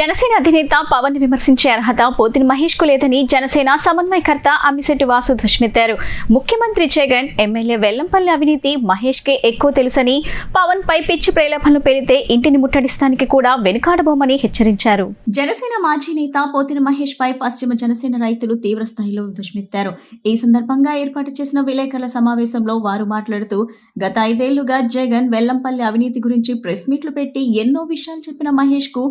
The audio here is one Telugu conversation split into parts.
జనసేన అధినేత పవన్ని విమర్శించే అర్హత పోతిని మహేష్కు లేదని జనసేన సమన్వయకర్త అమ్మిశెట్టి వాసు ధ్వజమెత్తారు. ముఖ్యమంత్రి జగన్ ఎమ్మెల్యే వెల్లంపల్లి అవినీతి మహేష్ కే ఎక్కువ తెలుసని పవన్ పై పిచ్చి ప్రేలాపనలు పేలితే ఇంటిని ముట్టడిస్తానికి కూడా వెనుకాడబోమని హెచ్చరించారు. జనసేన మాజీ నేత పోతిన మహేష్ పై పశ్చిమ జనసేన రైతులు తీవ్ర స్థాయిలో ధ్వజమెత్తారు. ఈ సందర్భంగా ఏర్పాటు చేసిన విలేకరుల సమావేశంలో వారు మాట్లాడుతూ గత ఐదేళ్ళుగా జగన్ వెల్లంపల్లి అవినీతి గురించి ప్రెస్ మీట్లు పెట్టి ఎన్నో విషయాలు చెప్పిన మహేష్కు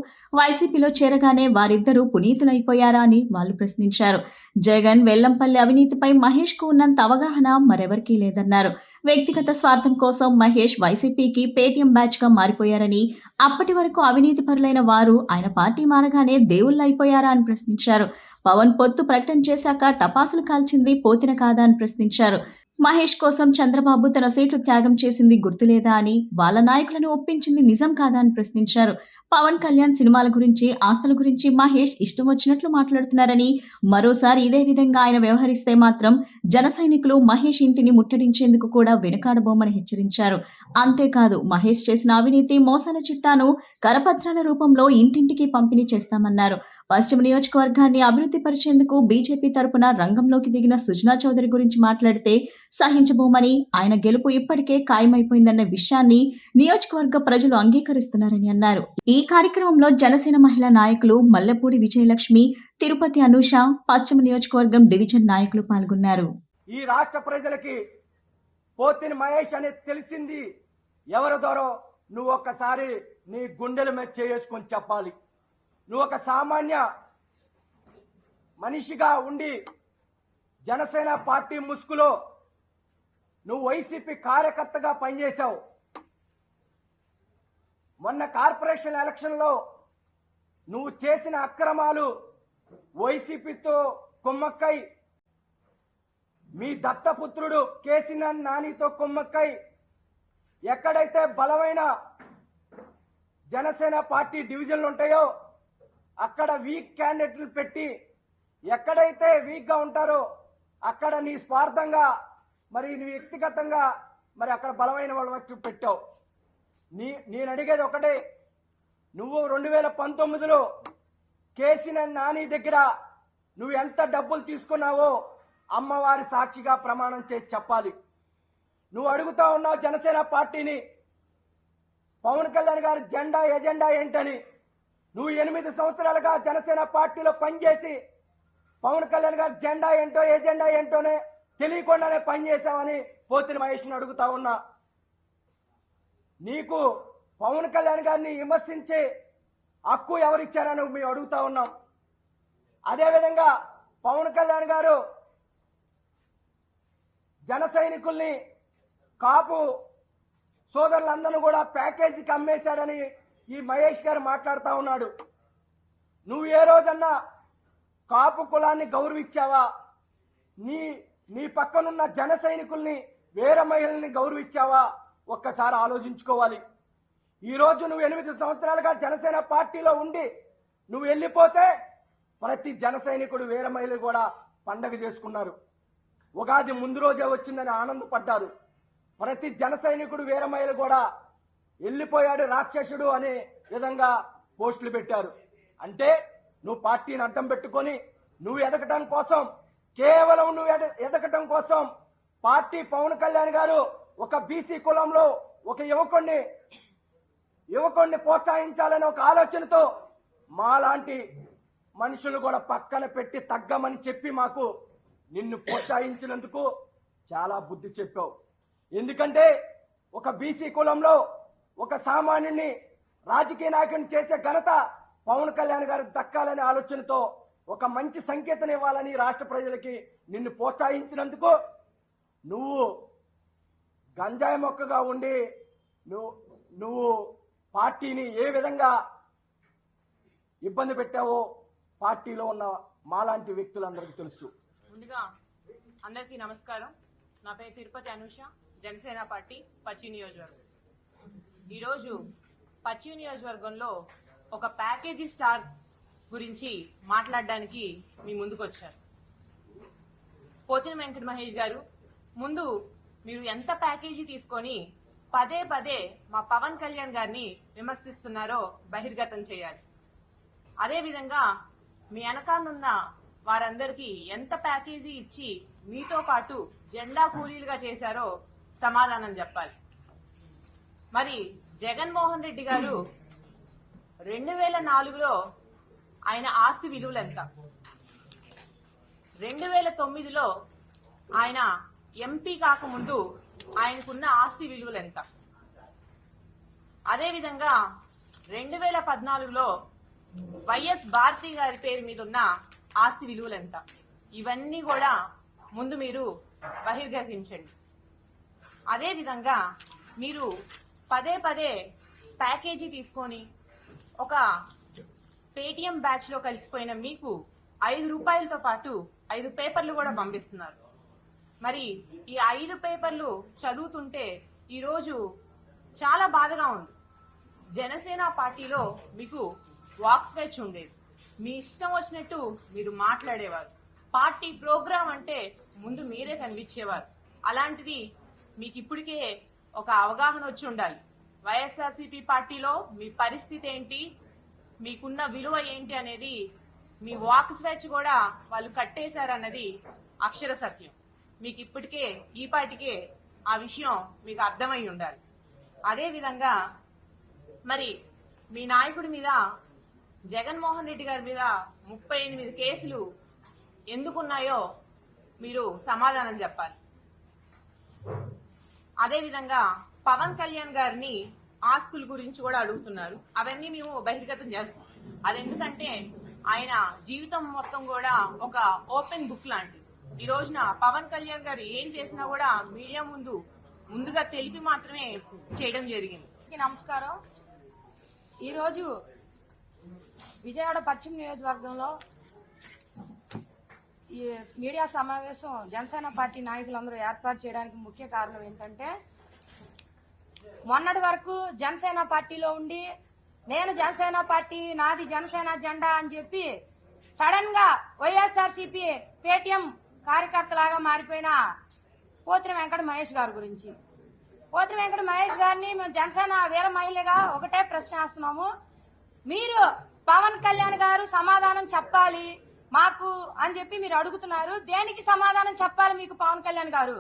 వైసీపీలో చేరగానే వారిద్దరూ పునీతులైపోయారా అని వాళ్ళు ప్రశ్నించారు. జగన్ వెల్లంపల్లి అవినీతిపై మహేష్కు ఉన్నంత అవగాహన మరెవరికీ లేదన్నారు. వ్యక్తిగత స్వార్థం కోసం మహేష్ వైసీపీకి పేటీఎం బ్యాచ్గా మారిపోయారని అప్పటి వరకు అవినీతి పరులైన వారు ఆయన పార్టీ మారగానే దేవుళ్ళు అయిపోయారా అని ప్రశ్నించారు. పవన్ పొత్తు ప్రకటన చేశాక టపాసులు కాల్చింది పోతిన కాదా అని ప్రశ్నించారు. మహేష్ కోసం చంద్రబాబు తన సీట్లు త్యాగం చేసింది గుర్తులేదా అని వాళ్ళ నాయకులను ఒప్పించింది నిజం కాదా అని ప్రశ్నించారు. పవన్ కళ్యాణ్ సినిమాల గురించి ఆస్తుల గురించి మహేష్ ఇష్టం వచ్చినట్లు మాట్లాడుతున్నారని మరోసారి ఇదే విధంగా ఆయన వ్యవహరిస్తే మాత్రం జన సైనికులు మహేష్ ఇంటిని ముట్టడించేందుకు కూడా వెనుకాడబోమని హెచ్చరించారు. అంతేకాదు మహేష్ చేసిన అవినీతి మోసాల చిట్టాను కరపత్రాల రూపంలో ఇంటింటికి పంపిణీ చేస్తామన్నారు. పశ్చిమ నియోజకవర్గాన్ని అభివృద్ధి పరిచేందుకు బీజేపీ తరపున రంగంలోకి దిగిన సుజనా చౌదరి గురించి మాట్లాడితే సహించబోమని ఆయన గెలుపు ఇప్పటికే ఖాయమైపోయిందన్న విషయాన్ని నియోజకవర్గ ప్రజలు అంగీకరిస్తున్నారని అన్నారు. ఈ కార్యక్రమంలో జనసేన మహిళా నాయకులు మల్లెపూడి విజయలక్ష్మి తిరుపతి అనూష పశ్చిమ నియోజకవర్గం డివిజన్ నాయకులు పాల్గొన్నారు. ఈ రాష్ట్ర ప్రజలకి పోతిని మహేష్ అనేది తెలిసింది ఎవరి ద్వారా నువ్వు ఒక్కసారి నీ గుండెల మీద చేసుకొని చెప్పాలి. నువ్వు ఒక సామాన్య మనిషిగా ఉండి జనసేన పార్టీ ముసుగులో నువ్వు వైసీపీ కార్యకర్తగా పనిచేశావు. మొన్న కార్పొరేషన్ ఎలక్షన్లో నువ్వు చేసిన అక్రమాలు వైసీపీతో కొమ్మక్కై. మీ దత్తపుత్రుడు కేసీఆర్ నానితో కొమ్మక్కై. ఎక్కడైతే బలమైన జనసేన పార్టీ డివిజన్లు ఉంటాయో అక్కడ వీక్ క్యాండిడేట్లు పెట్టి ఎక్కడైతే వీక్గా ఉంటారో అక్కడ నీ స్వార్థంగా మరి నీ వ్యక్తిగతంగా మరి అక్కడ బలమైన వాళ్ళ వచ్చి పెట్టావు. నీ నేను అడిగేది ఒకటే నువ్వు రెండు వేల పంతొమ్మిదిలో కేసీఆర్ నాని దగ్గర నువ్వు ఎంత డబ్బులు తీసుకున్నావో అమ్మవారి సాక్షిగా ప్రమాణం చేసి చెప్పాలి. నువ్వు అడుగుతా ఉన్నావు జనసేన పార్టీని పవన్ కళ్యాణ్ గారి జెండా ఎజెండా ఏంటని. నువ్వు ఎనిమిది సంవత్సరాలుగా జనసేన పార్టీలో పనిచేసి పవన్ కళ్యాణ్ గారి జెండా ఏంటో ఏజెండా ఏంటోనే తెలియకుండానే పనిచేశావని పోతిని మహేష్ని అడుగుతా ఉన్నా. నీకు పవన్ కళ్యాణ్ గారిని విమర్శించే హక్కు ఎవరిచ్చారని మేము అడుగుతా ఉన్నాం. అదేవిధంగా పవన్ కళ్యాణ్ గారు జన సైనికుల్ని కాపు సోదరులందరూ కూడా ప్యాకేజీకి అమ్మేశాడని ఈ మహేష్ గారు మాట్లాడుతూ ఉన్నాడు. నువ్వు ఏ రోజన్నా కాపు కులాన్ని గౌరవించావా? నీ నీ పక్కనున్న జన సైనికుల్ని వేరే మహిళల్ని గౌరవించావా? ఒక్కసారి ఆలోచించుకోవాలి. ఈ రోజు నువ్వు ఎనిమిది సంవత్సరాలుగా జనసేన పార్టీలో ఉండి నువ్వు వెళ్ళిపోతే ప్రతి జన సైనికుడు వేరే మహిళలు కూడా పండగ చేసుకున్నారు. ఉగాది ముందు రోజే వచ్చిందని ఆనందపడ్డారు. ప్రతి జన సైనికుడు వేరే మహిళ కూడా వెళ్ళిపోయాడు రాక్షసుడు అనే విధంగా పోస్టులు పెట్టారు. అంటే నువ్వు పార్టీని అడ్డం పెట్టుకొని నువ్వు ఎదగటం కోసం కేవలం నువ్వు ఎద ఎదగటం కోసం పార్టీ పవన్ కళ్యాణ్ గారు ఒక బీసీ కులంలో ఒక యువకుణ్ణి యువకుడిని ప్రోత్సహించాలనే ఒక ఆలోచనతో మాలాంటి మనుషులు కూడా పక్కన పెట్టి తగ్గమని చెప్పి మాకు నిన్ను ప్రోత్సహించినందుకు చాలా బుద్ధి చెప్పావు. ఎందుకంటే ఒక బీసీ కులంలో ఒక సామాన్యుని రాజకీయ నాయకుని చేసే ఘనత పవన్ కళ్యాణ్ గారికి దక్కాలనే ఆలోచనతో ఒక మంచి సంకేతం ఇవ్వాలని రాష్ట్ర ప్రజలకి నిన్ను ప్రోత్సహించినందుకు నువ్వు గంజాయి మొక్కగా ఉండి నువ్వు నువ్వు పార్టీని ఏ విధంగా ఇబ్బంది పెట్టావో పార్టీలో ఉన్న మాలాంటి వ్యక్తులందరికీ తెలుసు. ముందుగా అందరికీ నమస్కారం. నా పేరు తిరుపతి అనుష జనసేన పార్టీ పశ్చిమ నియోజకవర్గం. ఈరోజు పశ్చిమ నియోజకవర్గంలో ఒక ప్యాకేజీ స్టార్ గురించి మాట్లాడడానికి మీ ముందుకు వచ్చారు. పోతిన వెంకట మహేష్ గారు ముందు మీరు ఎంత ప్యాకేజీ తీసుకొని పదే పదే మా పవన్ కళ్యాణ్ గారిని విమర్శిస్తున్నారో బహిర్గతం చేయాలి. అదేవిధంగా మీ వెనకాలనున్న వారందరికీ ఎంత ప్యాకేజీ ఇచ్చి మీతో పాటు జెండా కూలీలుగా చేశారో సమాధానం చెప్పాలి. మరి జగన్మోహన్ రెడ్డి గారు రెండు వేల నాలుగులో ఆయన ఆస్తి విలువలు ఎంత? రెండు వేల తొమ్మిదిలో ఆయన ఎంపీ కాకముందు ఆయనకున్న ఆస్తి విలువలు ఎంత? అదేవిధంగా రెండు వేల పద్నాలుగులో వైఎస్ భారతి గారి పేరు మీద ఉన్న ఆస్తి విలువలు ఎంత? ఇవన్నీ కూడా ముందు మీరు బహిర్గతించండి అదేవిధంగా మీరు పదే పదే ప్యాకేజీ తీసుకొని ఒక పేటిఎం బ్యాచ్లో కలిసిపోయిన మీకు ఐదు రూపాయలతో పాటు ఐదు పేపర్లు కూడా పంపిస్తున్నారు. మరి ఈ ఐదు పేపర్లు చదువుతుంటే ఈరోజు చాలా బాధగా ఉంది. జనసేన పార్టీలో మీకు వాక్ స్వేచ్ఛ ఉండేది. మీ ఇష్టం వచ్చినట్టు మీరు మాట్లాడేవారు. పార్టీ ప్రోగ్రాం అంటే ముందు మీరే కనిపించేవారు. అలాంటిది మీకు ఇప్పటికే ఒక అవగాహన వచ్చి ఉండాలి. వైఎస్ఆర్సీపీ పార్టీలో మీ పరిస్థితి ఏంటి? మీకున్న విలువ ఏంటి అనేది మీ వాక్ స్వేచ్ కూడా వాళ్ళు కట్టేశారన్నది అక్షర సత్యం. మీకు ఇప్పటికే ఈ పాటికే ఆ విషయం మీకు అర్థమై ఉండాలి. అదే విధంగా మరి మీ నాయకుడి మీద జగన్మోహన్ రెడ్డి గారి మీద ముప్పై ఎనిమిది కేసులు ఎందుకున్నాయో మీరు సమాధానం చెప్పాలి. అదేవిధంగా పవన్ కళ్యాణ్ గారిని ఆస్తుల గురించి కూడా అడుగుతున్నారు. అవన్నీ మేము బహిర్గతం చేస్తాం. అది ఎందుకంటే ఆయన జీవితం మొత్తం కూడా ఒక ఓపెన్ బుక్ లాంటిది. ఈ రోజున పవన్ కళ్యాణ్ గారు ఏం చేసినా కూడా మీడియా ముందు ముందుగా తెలిపి మాత్రమే చేయడం జరిగింది. నమస్కారం. ఈరోజు విజయవాడ పశ్చిమ నియోజకవర్గంలో ఈ మీడియా సమావేశం జనసేన పార్టీ నాయకులందరూ ఏర్పాటు చేయడానికి ముఖ్య కారణం ఏంటంటే మొన్నటి వరకు జనసేన పార్టీలో ఉండి నేను జనసేన పార్టీ నాది జనసేన జెండా అని చెప్పి సడన్గా వైఎస్ఆర్సీపీ పేటీఎం కార్యకర్తలాగా మారిపోయిన పోతిరి వెంకట మహేష్ గారి గురించి. పోతిరి వెంకట మహేష్ గారిని మేము జనసేన వీర మహిళగా ఒకటే ప్రశ్న వేస్తున్నాము. మీరు పవన్ కళ్యాణ్ గారు సమాధానం చెప్పాలి మాకు అని చెప్పి మీరు అడుగుతున్నారు. దేనికి సమాధానం చెప్పాలి మీకు పవన్ కళ్యాణ్ గారు?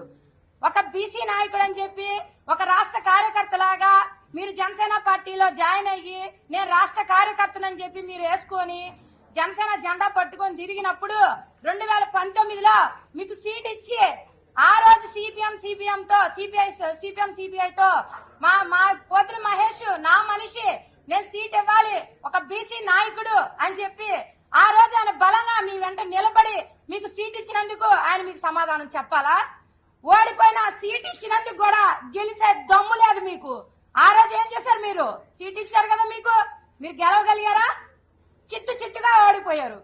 ఒక బీసీ నాయకుడు అని చెప్పి ఒక రాష్ట్ర కార్యకర్తలాగా మీరు జనసేన పార్టీలో జాయిన్ అయ్యి నేను రాష్ట్ర కార్యకర్తనని చెప్పి మీరు వేసుకొని జనసేన జెండా పట్టుకొని తిరిగినప్పుడు రెండు వేల పంతొమ్మిదిలో మీకు సీట్ ఇచ్చి ఆ రోజు సిపిఎం సిపిఎం తో సిపిఐ సిపిఎం సిపిఐ తో మా మా కోతులు మహేష్ నా మనిషి నేను సీట్ ఇవ్వాలి ఒక బీసీ నాయకుడు అని చెప్పి ఆ రోజు ఆయన బలంగా మీ వెంట నిలబడి మీకు సీట్ ఇచ్చినందుకు ఆయన మీకు సమాధానం చెప్పాలా? ఓడిపోయిన సీట్ ఇచ్చినందుకు కూడా గెలిచే దమ్ము లేదు మీకు. ఆ రోజు ఏం చేశారు మీరు? సీట్ ఇచ్చారు కదా మీకు. మీరు గెలవగలిగారా? చిత్తు చిత్తుగా ఓడిపోయారు.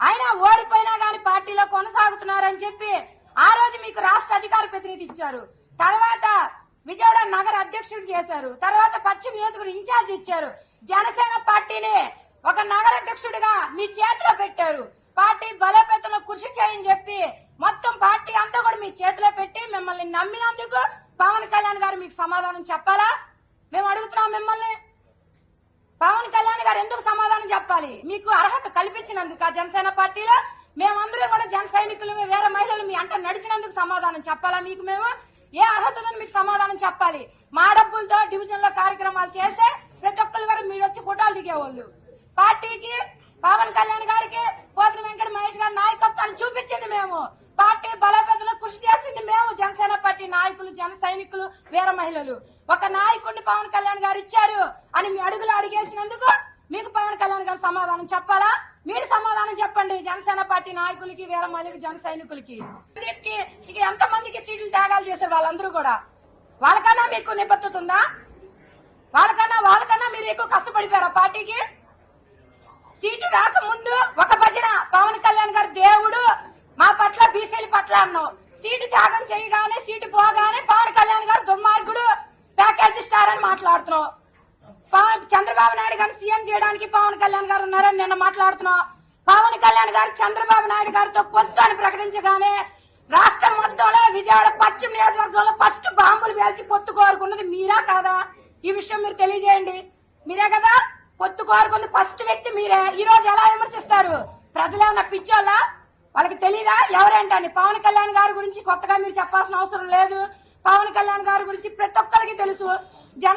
అయినా ఓడిపోయినా గాని పార్టీలో కొనసాగుతున్నారని చెప్పి ఆ రోజు మీకు రాష్ట్ర అధికార ప్రతినిధి ఇచ్చారు. తర్వాత విజయవాడ నగర అధ్యక్షుడు చేశారు. తర్వాత పశ్చిమ నియోజకవర్గం ఇన్ఛార్జ్ ఇచ్చారు. జనసేన పార్టీని ఒక నగరాధ్యక్షుడిగా మీ చేతిలో పెట్టారు. పార్టీ బలోపేతంలో కృషి చేయని చెప్పి మొత్తం పార్టీ అంతా కూడా మీ చేతిలో పెట్టి మిమ్మల్ని నమ్మినందుకు పవన్ కళ్యాణ్ గారు మీకు సమాధానం చెప్పాలా? మేము అడుగుతున్నాం మిమ్మల్ని. పవన్ కళ్యాణ్ గారు ఎందుకు సమాధానం చెప్పాలి? మీకు అర్హత కల్పించినందుకు ఆ జనసేన పార్టీలో మేమందరూ కూడా జన సైనికులు వేరే మహిళలు మీ అంట నడిచినందుకు సమాధానం చెప్పాలా మీకు మేము? ఏ అర్హత ఉందని మీకు సమాధానం చెప్పాలి? మా డబ్బులతో డివిజన్లో కార్యక్రమాలు చేస్తే ప్రతి ఒక్కరు గారు మీరు వచ్చి ఫోటోలు దిగేవాళ్ళు. పార్టీకి పవన్ కళ్యాణ్ గారికి పోతుల వెంకట మహేష్ గారి నాయకత్వాన్ని చూపించింది మేము. పార్టీ బలోపేతలో కృషి చేసింది మేము జనసేన పార్టీ నాయకులు జన సైనికులు వీర మహిళలు. ఒక నాయకుడిని పవన్ కళ్యాణ్ గారు ఇచ్చారు అని మీ అడుగులు అడిగేసినందుకు మీకు పవన్ కళ్యాణ్ గారు సమాధానం చెప్పాలా? మీరు సమాధానం చెప్పండి జనసేన పార్టీ నాయకులకి వీర మహిళలు జన సైనికులకి. ఎంత మందికి సీట్లు త్యాగాలు చేశారు వాళ్ళందరూ కూడా? వాళ్ళకన్నా మీకు నిబద్ధత ఉందా? వాళ్ళకన్నా వాళ్ళకన్నా మీరు ఎక్కువ కష్టపడిపోయారా పార్టీకి? సీటు రాకముందు ఒక భజన. పవన్ కళ్యాణ్ గారు దేవుడు మా పట్ల బీసీల పట్ల అన్నావు. సీటు త్యాగం చేయగానే సీటు పోగానే పవన్ కళ్యాణ్ గారు దుర్మార్గుడు ప్యాకేజీ స్టార్ అని మాట్లాడుతున్నావు. పవన్ చంద్రబాబు నాయుడు గారిని సీఎం చేయడానికి పవన్ కళ్యాణ్ గారు ఉన్నారని నిన్న మాట్లాడుతున్నావు. పవన్ కళ్యాణ్ గారు చంద్రబాబు నాయుడు గారితో పొత్తు అని ప్రకటించగానే రాష్ట్రం మొత్తంలో విజయవాడ పశ్చిమ నియోజకవర్గంలో ఫస్ట్ బాంబులు వేల్చి పొత్తు కోరుకున్నది మీరా కాదా? ఈ విషయం మీరు తెలియజేయండి. మీరే కదా? పొత్తు కోరుకుంది ఫస్ట్ వ్యక్తి మీరే. ఈ రోజు ఎలా విమర్శిస్తారు? ప్రజలేమన్నా పిచ్చోళ్ళ? వాళ్ళకి తెలీదా? ఎవరేంటండి పవన్ కళ్యాణ్ గారి గురించి కొత్తగా మీరు చెప్పాల్సిన అవసరం లేదు. పవన్ కళ్యాణ్ గారి గురించి ప్రతి ఒక్కరికి తెలుసు.